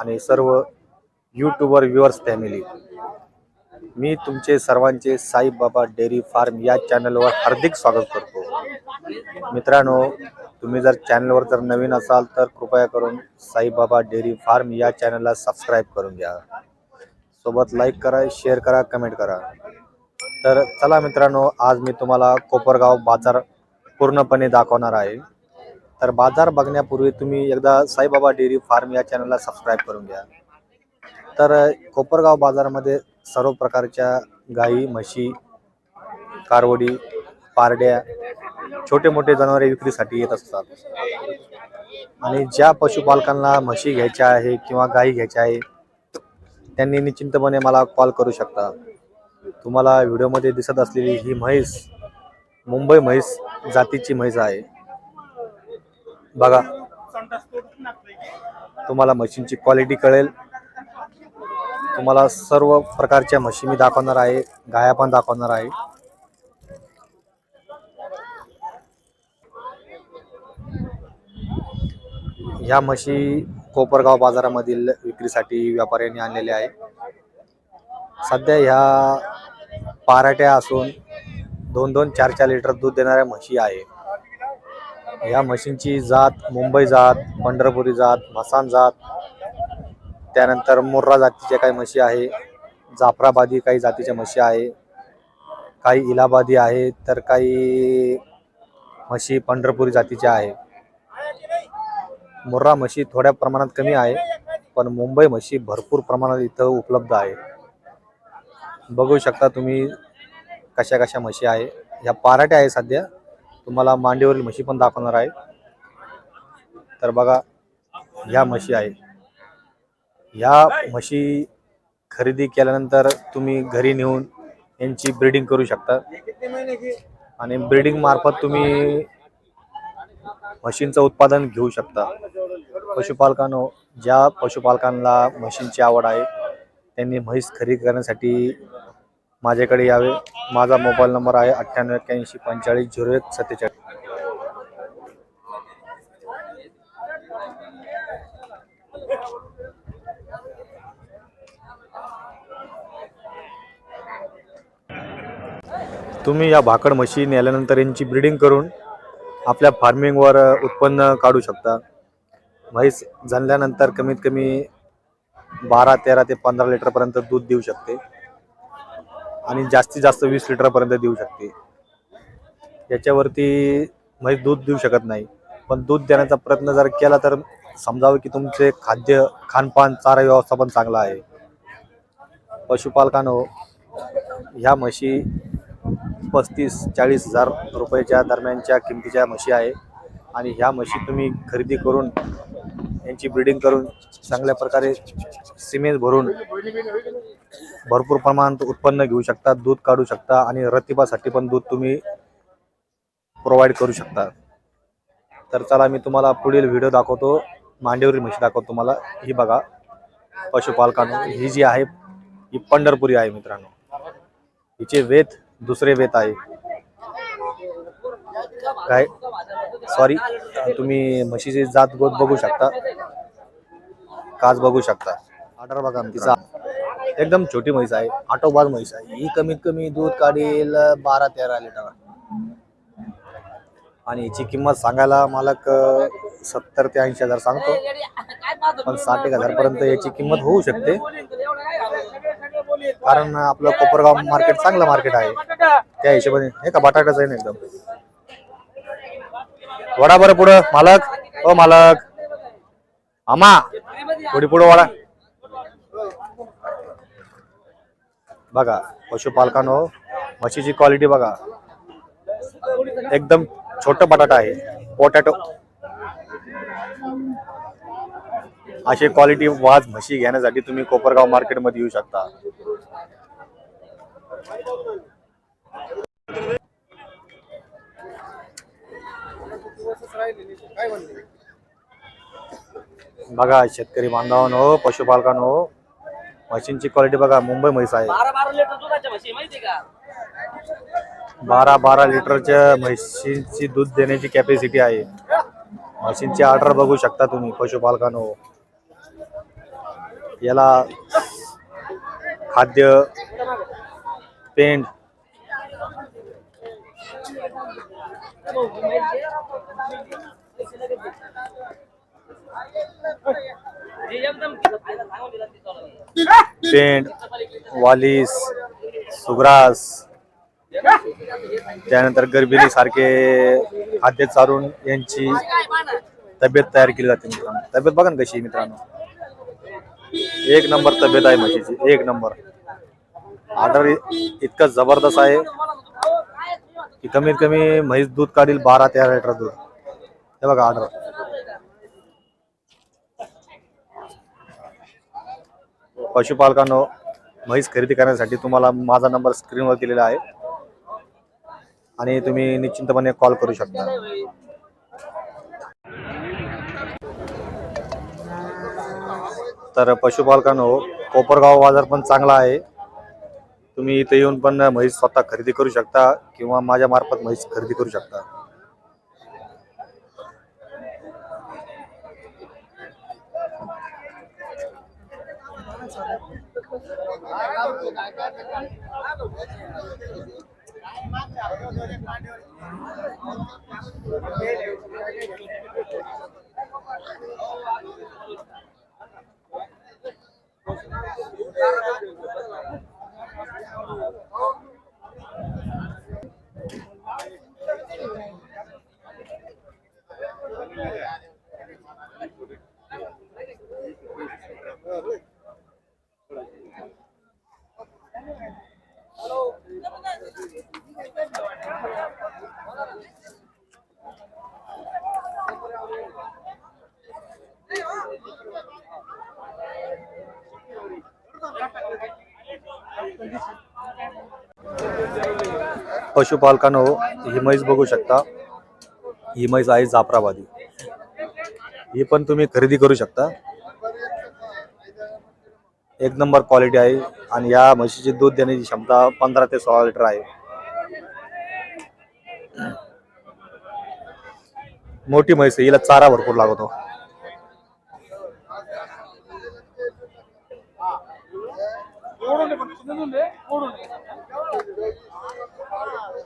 आणि सर्व YouTuber viewers family मी तुमचे सर्वांचे साईबाबा डेअरी फार्म या चॅनलवर हार्दिक स्वागत करतो. मित्रांनो तुम्ही जर चॅनलवर जर नवीन असाल तर कृपया करून साईबाबा डेअरी फार्म या चॅनलला सबस्क्राईब करून घ्या. सोबत लाईक करा शेअर करा कमेंट करा. तर चला मित्रांनो आज मी तुम्हाला कोपरगाव बाजार पूर्णपणे दाखवणार आहे. तर बाजार बघण्यापूर्वी तुम्ही एकदा साईबाबा डेअरी फार्म या चॅनलला सबस्क्राईब करून घ्या. तर कोपरगाव बाजारामध्ये सर्व प्रकारच्या गाई म्हशी कारवडी पारड्या छोटे मोठे जनावरे विक्रीसाठी येत असतात. आणि ज्या पशुपालकांना म्हशी घ्यायच्या आहे किंवा गाई घ्यायच्या आहे त्यांनी निश्चिंतपणे मला कॉल करू शकता. तुम्हाला व्हिडिओमध्ये दिसत असलेली ही म्हैस मुंबई म्हैस जातीची म्हैस आहे. बघा. तुम्हाला म्हशींची क्वालिटी कळेल. तुम्हाला सर्व प्रकारच्या म्हशी मी दाखवणार आहे. गाया पण दाखवणार आहे. ह्या म्हशी कोपरगाव बाजारामधील विक्रीसाठी व्यापाऱ्यांनी आणलेल्या आहे. सध्या ह्या पाराट्या असून दोन दोन चार चार लिटर दूध देणाऱ्या म्हशी आहे. या म्हशींची जात मुंबई जात पंढरपुरी जात मसान जात त्यानंतर मुर्रा जातीच्या काही म्हशी आहे जाफराबादी काही जातीच्या म्हशी आहे काही इलाहाबादी आहे तर काही म्हशी पंढरपुरी जातीच्या आहे. मुर्रा म्हशी थोड्या प्रमाणात कमी आहे पण मुंबई म्हशी भरपूर प्रमाणात इथं उपलब्ध आहे. बघू शकता तुम्ही कशा कशा म्हशी आहे ह्या पाराट्या आहे सध्या. तुम्हाला मांडीवरील म्हशी पण दाखवणार आहे. तर बघा ह्या म्हशी आहे. ह्या म्हशी खरेदी केल्यानंतर तुम्ही घरी नेऊन यांची ब्रीडिंग करू शकता. आणि ब्रीडिंग मार्फत तुम्ही म्हशींचं उत्पादन घेऊ शकता. पशुपालकांनो ज्या पशुपालकांना म्हशींची आवड आहे त्यांनी म्हैस खरेदी करण्यासाठी माझ्याकडे यावे. माझा मोबाईल नंबर आहे अठ्ठ्याण्णव एक्क्याऐंशी पंचेचाळीस झिरो एक सत्तेचाळीस. तुम्ही या भाकड म्हशी नेल्यानंतर यांची ब्रीडिंग करून आपल्या फार्मिंगवर उत्पन्न काढू शकता. म्हैस झाल्यानंतर कमीत कमी बारा तेरा ते पंधरा लिटरपर्यंत दूध देऊ शकते. आणि जास्तीत जास्त वीस लिटरपर्यंत देऊ शकते. याच्यावरती म्हणजे दूध देऊ शकत नाही. पण दूध देण्याचा प्रयत्न जर केला तर समजावं की तुमचे खाद्य खानपान चारा व्यवस्थापन चांगलं आहे. पशुपालकांनो ह्या म्हशी पस्तीस चाळीस हजार रुपयाच्या दरम्यानच्या किमतीच्या म्हशी आहे. आणि ह्या म्हशी तुम्ही खरेदी करून यांची ब्रीडिंग करून चांगल्या प्रकारे सिमेंट भरून भरपूर प्रमाणात उत्पन्न घेऊ शकता दूध काढू शकता आणि रतिबासाठी पण दूध तुम्ही प्रोव्हाइड करू शकता. तर चला मी तुम्हाला पुढील व्हिडिओ दाखवतो. मांडेवरील म्हशी दाखवतो तुम्हाला. ही बघा पशुपालकांनो ही जी आहे ही पंढरपुरी आहे मित्रांनो. हिचे वेत दुसरे वेत आहे. काय? सॉरी तुम्ही म्हशीची जात गोत बघू शकता. काच बघू शकता. ऑर्डर बघा तिचा एकदम छोटी म्हैस आहे. आटोबाज म्हैस आहे. ही कमीत कमी दूध काढेल बारा तेरा लिटर. आणि हिची किंमत सांगायला मालक सत्तर ते ऐंशी हजार सांगतो. पण साठ एक हजार पर्यंत याची किंमत होऊ शकते. कारण आपलं कोपरगाव मार्केट चांगलं मार्केट आहे. त्या हिशोबाने हे का बटाटाच आहे ना एकदम? वडा बरं पुढं. मालक. हो मालक. आमा थोडी पुढं वडा. बघा पशुपालकांनो म्हशीची क्वालिटी बघा. एकदम छोट बटाटा आहे. पोटॅटो अशी क्वालिटी वाज म्हशी घेण्यासाठी तुम्ही कोपरगाव मार्केटमध्ये येऊ शकता. बघा शेतकरी बांधवांनो पशुपालकांनो म्हशींची क्वालिटी बघा मुंबई म्हैस आहे. बारा बारा लिटर दुधाच्या म्हशी माहिती का? बारा बारा लिटरच्या म्हशींची दूध देण्याची कॅपॅसिटी आहे. म्हशींची ऑर्डर बघू शकता तुम्ही पशुपालकांनो. याला खाद्य पेंट हे एकदम सांगून दिलं ते चालू. पेंट वालीस सुग्रास त्यानंतर गर्भिणी सारखे खाद्य चारून यांची तब्येत तयार केली जाते मित्रांनो. तब्येत बघा ना कशी मित्रांनो. एक नंबर तब्येत आहे म्हशीची एक नंबर. ऑर्डर इतकं जबरदस्त आहे. की कमीत कमी म्हैस दूध काढील बारा तेरा लिटर दूध. हे बघा ऑर्डर पशुपालकांनो म्हैस खरेदी करण्यासाठी तुम्हाला माझा नंबर स्क्रीनवर दिलेला आहे. आणि तुम्ही निश्चिंतपणे कॉल करू शकता. तर पशुपालकांनो कोपरगाव बाजार पण चांगला आहे. तुम्ही इथे येऊन पण म्हैस स्वतः खरेदी करू शकता किंवा माझ्या मार्फत म्हैस खरेदी करू शकता. पशुपालकांनो ही म्हैस बघू शकता. ही म्हैस आहे जाफराबादी. ही पण तुम्ही खरेदी करू शकता. एक नंबर क्वालिटी आहे आणि या म्हशीची दूध देण्याची क्षमता पंधरा ते सोळा लिटर आहे. मोठी म्हैस आहे हिला चारा भरपूर लागतो. Oh,